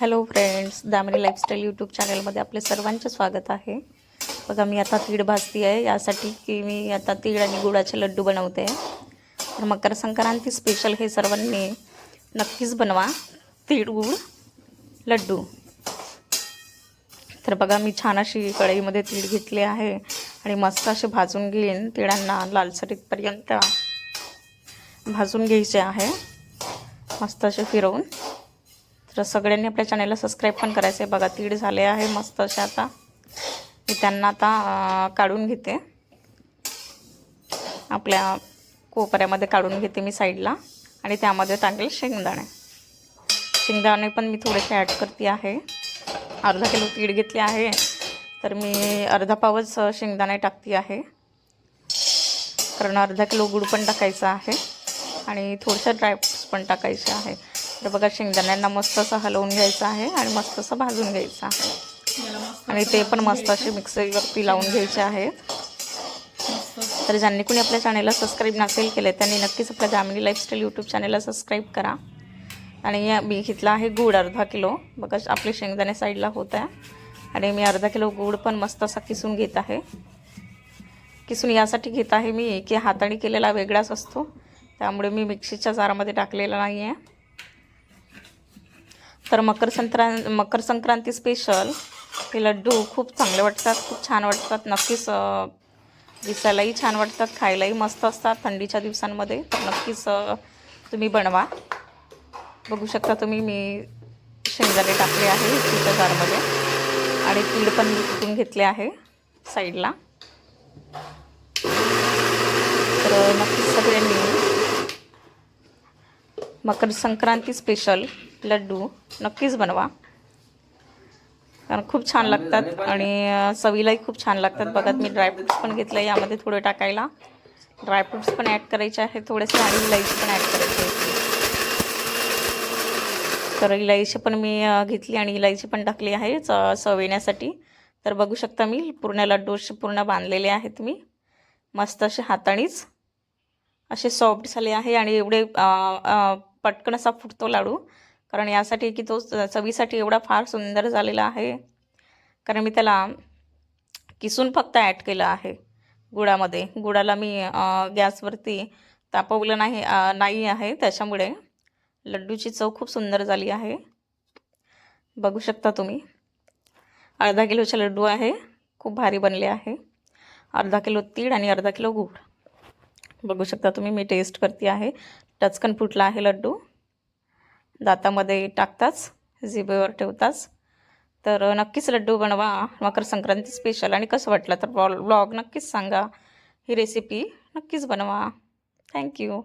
Hello friends Damri lifestyle YouTube चॅनलमध्ये आपले सर्वांचे स्वागत आहे. बघा मी आता तीळ भाजती आहे यासाठी की मी आता तीळ आणि गुळाचे लड्डू बनवते. तर मकर संक्रांती स्पेशल हे सर्वांनी नक्कीच बनवा. तीळ गुळ लड्डू. तर बघा मी छान अशी कढईमध्ये तीळ घेतले आहे आणि मस्त असे भाजून घेईन तिळांना लालसरीतपर्यंत भाजून घ्यायचे आहे. मस्त असे फिरवून. तर सगळ्यांनी आपल्या चॅनलला सबस्क्राईब पण करायचं आहे बघा तीड झाले आहे मस्त असे आता. मी त्यांना आता काढून घेते. आपल्या कोपऱ्यामध्ये काढून घेते मी साईडला. आणि त्यामध्ये टाकेल शेंगदाणे. शेंगदाणे पण मी थोडेसे ॲड करते आहे. अर्धा किलो तीड घेतले आहे. तर मी अर्धा पावच शेंगदाणे टाकते आहे. कारण अर्धा किलो गुळ पण टाकायचा आहे. आणि थोडंसं ड्रायफ्रूट्स पण टाकायचे आहे. तर बघा शेंगदाण्यांना मस्त असं हलवून घ्यायचं आहे आणि मस्त असं भाजून घ्यायचं आहे. आणि ते पण मस्त असे मिक्सरवरती लावून घ्यायचे आहे. तर ज्यांनी कोणी आपल्या चॅनेलला सबस्क्राईब नसेल केले त्यांनी नक्कीच आपल्या जामिनी लाईफस्टाईल यूट्यूब चॅनेलला सबस्क्राईब करा. आणि या- मी घेतला आहे गूळ अर्धा किलो. बघा आपले शेंगदाणे साईडला होत आहे. आणि मी अर्धा किलो गूळ पण मस्त असा किसून घेत आहे. किसून यासाठी घेत आहे मी की हाताने केलेला वेगळाच असतो. त्यामुळे मी मिक्सीच्या जारामध्ये टाकलेला नाही आहे तर मकर संक्रांत मकर संक्रांती स्पेशल हे लड्डू खूप चांगले वाटतात खूप छान वाटतात. नक्कीच दिसायलाही छान वाटतात खायलाही मस्त असतात थंडीच्या दिवसांमध्ये. तर नक्कीच तुम्ही बनवा. बघू शकता तुम्ही मी शेंगदाणे टाकले आहे मिक्सीच्या जारमध्ये आणि तीळ पण मी घेतले आहे साईडला. तर नक्कीच सगळ्यांनी मकर संक्रांती स्पेशल लड्डू नक्कीच बनवा. कारण खूप छान लागतात आणि चवीलाही खूप छान लागतात. बघा मी ड्रायफ्रुट्स पण घेतलं यामध्ये थोडे टाकायला. ड्रायफ्रुट्स पण ॲड करायचे आहे थोडेसे आणि इलायची पण ॲड करायची आहे तर इलायची पण मी घेतली आणि इलायची पण टाकली आहे च चवेण्यासाठी. तर बघू शकता मी पूर्ण लड्डू असे पूर्ण बांधलेले आहेत मी. मस्त असे हातानेच. असे सॉफ्ट झाले आहे आणि एवढे पटकन असा फुटतो लाडू. कारण यासाठी की तो च- चवीसाठी एवढा फार सुंदर झालेला आहे. कारण मी त्याला किसून फक्त ॲड केलं आहे गुळामध्ये. गुळाला मी गॅसवरती तापवलं नाही नाही आहे. त्याच्यामुळे लड्डूची चव खूप सुंदर झाली आहे. बघू शकता तुम्ही. अर्धा किलोचे लड्डू आहे. खूप भारी बनले आहे. अर्धा किलो तीळ आणि अर्धा किलो गूळ. बघू शकता तुम्ही मी टेस्ट करते आहे. टचकन फुटला आहे लड्डू. दातामध्ये टाकताच जिभेवर ठेवताच. तर नक्कीच लड्डू बनवा. मकर संक्रांती स्पेशल आणि कसं वाटलं तर ब्लॉग? नक्कीच सांगा. ही रेसिपी नक्कीच बनवा. थँक्यू